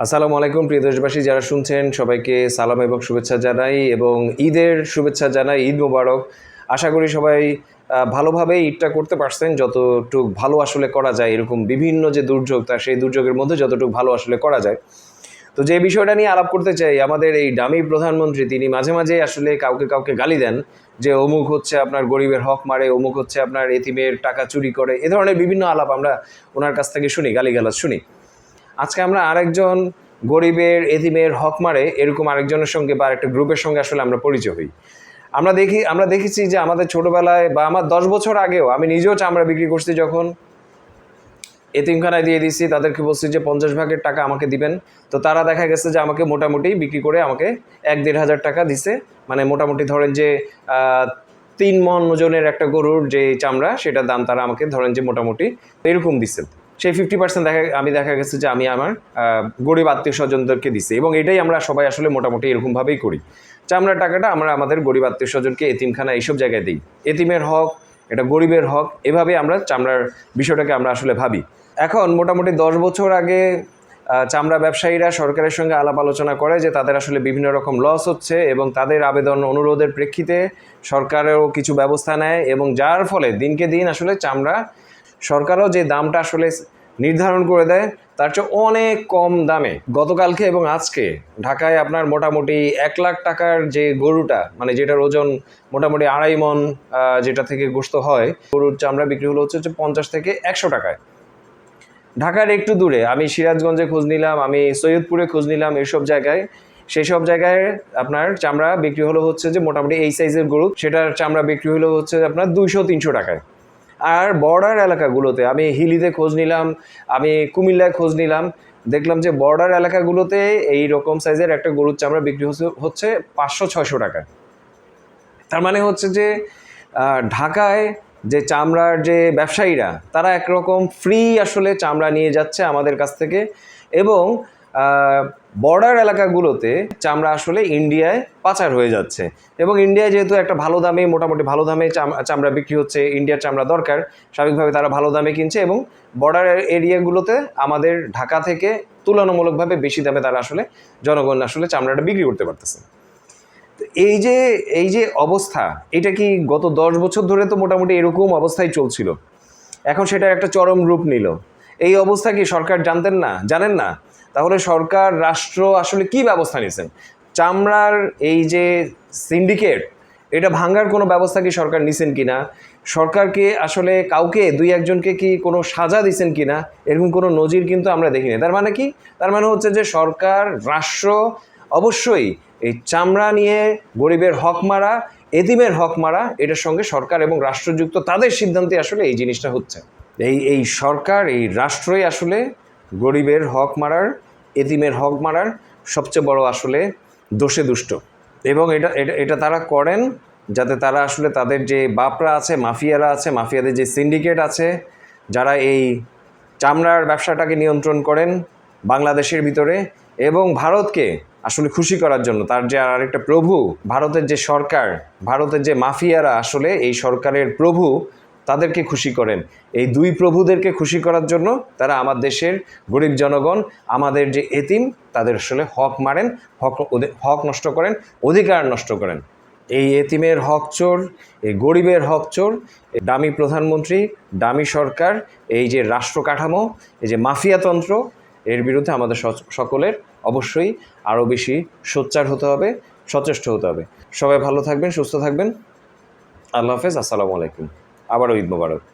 আসসালামু আলাইকুম, প্রিয় দেশবাসী, যারা শুনছেন, সবাইকে সালাম এবং শুভেচ্ছা জানাই এবং ঈদের শুভেচ্ছা জানাই, ঈদ মোবারক। আশা করি সবাই ভালোভাবে ঈদটা করতে পারছেন, যতটুক ভালো আসলে করা যায়, এরকম বিভিন্ন যে দুর্যোগ, তা সেই দুর্যোগের মধ্যে যতটুকু ভালো আসলে করা যায়। তো যে বিষয়টা নিয়ে আলাপ করতে চাই, আমাদের এই দামি প্রধানমন্ত্রী, তিনি মাঝে মাঝে আসলে কাউকে কাউকে গালি দেন যে, অমুক হচ্ছে আপনার গরিবের হক মারে, অমুক হচ্ছে আপনার এতিমের টাকা চুরি করে, এ ধরনের বিভিন্ন আলাপ আমরা ওনার কাছ থেকে শুনি, গালিগালাজ শুনি। আজকে আমরা আরেকজন গরিবের, এতিমের হক মারে, এরকম আরেকজনের সঙ্গে বা একটা গ্রুপের সঙ্গে আসলে আমরা পরিচয় হই। আমরা দেখি, আমরা দেখেছি যে আমাদের ছোটবেলায় বা আমার দশ বছর আগেও আমি নিজেও চামড়া বিক্রি করছি যখন এতিমখানায় দিয়ে দিচ্ছি তাদেরকে বলছি যে পঞ্চাশ ভাগের টাকা আমাকে দিবেন। তো তারা দেখা গেছে যে আমাকে মোটামুটি বিক্রি করে আমাকে এক দেড় হাজার টাকা দিছে। মানে মোটামুটি ধরেন যে তিন মন ওজনের একটা গরুর যে চামড়া, সেটার দাম তারা আমাকে ধরেন যে মোটামুটি এরকম দিচ্ছে সেই ফিফটি পার্সেন্ট দেখা, আমি দেখা গেছে যে আমি আমার গরিব আত্মীয় স্বজনদেরকে দিচ্ছি এবং এটাই আমরা সবাই আসলে মোটামুটি এরকমভাবেই করি। চামড়ার টাকাটা আমরা আমাদের গরিব আত্মীয় স্বজনকে এতিমখানা এইসব জায়গায় দিই। এতিমের হক, এটা গরিবের হক, এভাবে আমরা চামড়ার বিষয়টাকে আমরা আসলে ভাবি। এখন মোটামুটি দশ বছর আগে চামড়া ব্যবসায়ীরা সরকারের সঙ্গে আলাপ আলোচনা করে যে তাদের আসলে বিভিন্ন রকম লস হচ্ছে এবং তাদের আবেদন অনুরোধের প্রেক্ষিতে সরকারেরও কিছু ব্যবস্থা নেয় এবং যার ফলে দিনকে দিন আসলে চামড়া সরকারও যে দামটা আসলে নির্ধারণ করে দেয়, তার চেয়ে অনেক কম দামে। গতকালকে এবং আজকে ঢাকায় আপনার মোটামুটি এক লাখ টাকার যে গরুটা মানে যেটার ওজন মোটামুটি আড়াই মন যেটা থেকে গোস্ত হয়, গরুর চামড়া বিক্রি হলো হচ্ছে পঞ্চাশ থেকে একশো টাকায়। ঢাকার একটু দূরে, আমি সিরাজগঞ্জে খোঁজ নিলাম, আমি সৈয়দপুরে খোঁজ নিলাম এইসব জায়গায়। সেই সব জায়গায় আপনার চামড়া বিক্রি হলো হচ্ছে যে মোটামুটি এই সাইজের গরু, সেটার চামড়া বিক্রি হলো হচ্ছে আপনার দুইশো তিনশো টাকায়। আর বর্ডার এলাকাগুলোতে, আমি হিলিতে খোঁজ নিলাম, আমি কুমিল্লায় খোঁজ নিলাম, দেখলাম যে বর্ডার এলাকাগুলোতে এই রকম সাইজের একটা গরুর চামড়া বিক্রি হচ্ছে- পাঁচশো, ছয়শো টাকা। তার মানে হচ্ছে যে ঢাকায় যে চামড়ার যে ব্যবসায়ীরা, তারা একরকম ফ্রি আসলে চামড়া নিয়ে যাচ্ছে আমাদের কাছ থেকে এবং বর্ডার এলাকাগুলোতে চামড়া আসলে ইন্ডিয়ায় পাচার হয়ে যাচ্ছে। এবং ইন্ডিয়ায় যেহেতু একটা ভালো দামে, মোটামুটি ভালো দামে চাম- চামড়া বিক্রি হচ্ছে ইন্ডিয়ার চামড়া দরকার, স্বাভাবিকভাবে তারা ভালো দামে কিনছে এবং বর্ডার এরিয়াগুলোতে আমাদের ঢাকা থেকে তুলনামূলকভাবে বেশি দামে তারা আসলে জনগণ আসলে চামড়াটা বিক্রি করতে পারতেছে। এই যে এই যে অবস্থা, এটা কি গত দশ বছর ধরে তো মোটামুটি এরকম অবস্থায় চলছিল? এখন সেটার একটা চরম রূপ নিল। এই অবস্থা কি সরকার জানতেন না? জানেন না? তাহলে সরকার, রাষ্ট্র আসলে কি ব্যবস্থা নিয়েছেন? চামড়ার এই যে সিন্ডিকেট, এটা ভাঙ্গার কোনো ব্যবস্থা কি সরকার নিছেন কি না সরকারকে আসলে কাউকে, দুই একজনকে কি কোনো সাজা দিছেন কিনা? এরকম কোনো নজির কিন্তু আমরা দেখিনি তার মানে কি? তার মানে হচ্ছে যে সরকার, রাষ্ট্র অবশ্যই এই চামড়া নিয়ে গরিবের হক মারা এতিমের হক মারা, এটার সঙ্গে সরকার এবং রাষ্ট্রযুক্ত তাদের সিদ্ধান্তে আসলে এই জিনিসটা হচ্ছে। এই এই সরকার, এই রাষ্ট্রই আসলে গরিবের হক মারার, এতিমের হক মারার সবচেয়ে বড় আসলে দোষে দুষ্ট। এবং এটা এটা এটা তারা করেন যাতে তারা আসলে তাদের যে বাপরা আছে, মাফিয়ারা আছে, মাফিয়াদের যে সিন্ডিকেট আছে, যারা এই চামড়ার ব্যবসাটাকে নিয়ন্ত্রণ করেন বাংলাদেশের ভিতরে এবং ভারতকে আসলে খুশি করার জন্য, তার যে আরেকটা প্রভু, ভারতের যে সরকার, ভারতের যে মাফিয়ারা আসলে এই সরকারের প্রভু তাদেরকে খুশি করেন। এই দুই প্রভুদেরকে খুশি করার জন্য তারা আমার দেশের গরিব জনগণ, আমাদের যে এতিম, তাদের আসলে হক মারেন, হক হক নষ্ট করেন, অধিকার নষ্ট করেন। এই এতিমের হক চোর, এই গরিবের হক চোর দামি প্রধানমন্ত্রী, দামি সরকার, এই যে রাষ্ট্র কাঠামো, এই যে মাফিয়াতন্ত্র এর বিরুদ্ধে আমাদের সকলের অবশ্যই আরও বেশি সোচ্চার হতে হবে, সচেষ্ট হতে হবে। সবাই ভালো থাকবেন, সুস্থ থাকবেন। আল্লাহ হাফেজ, আসসালামু আলাইকুম। আবারও ঈদ মোবারক।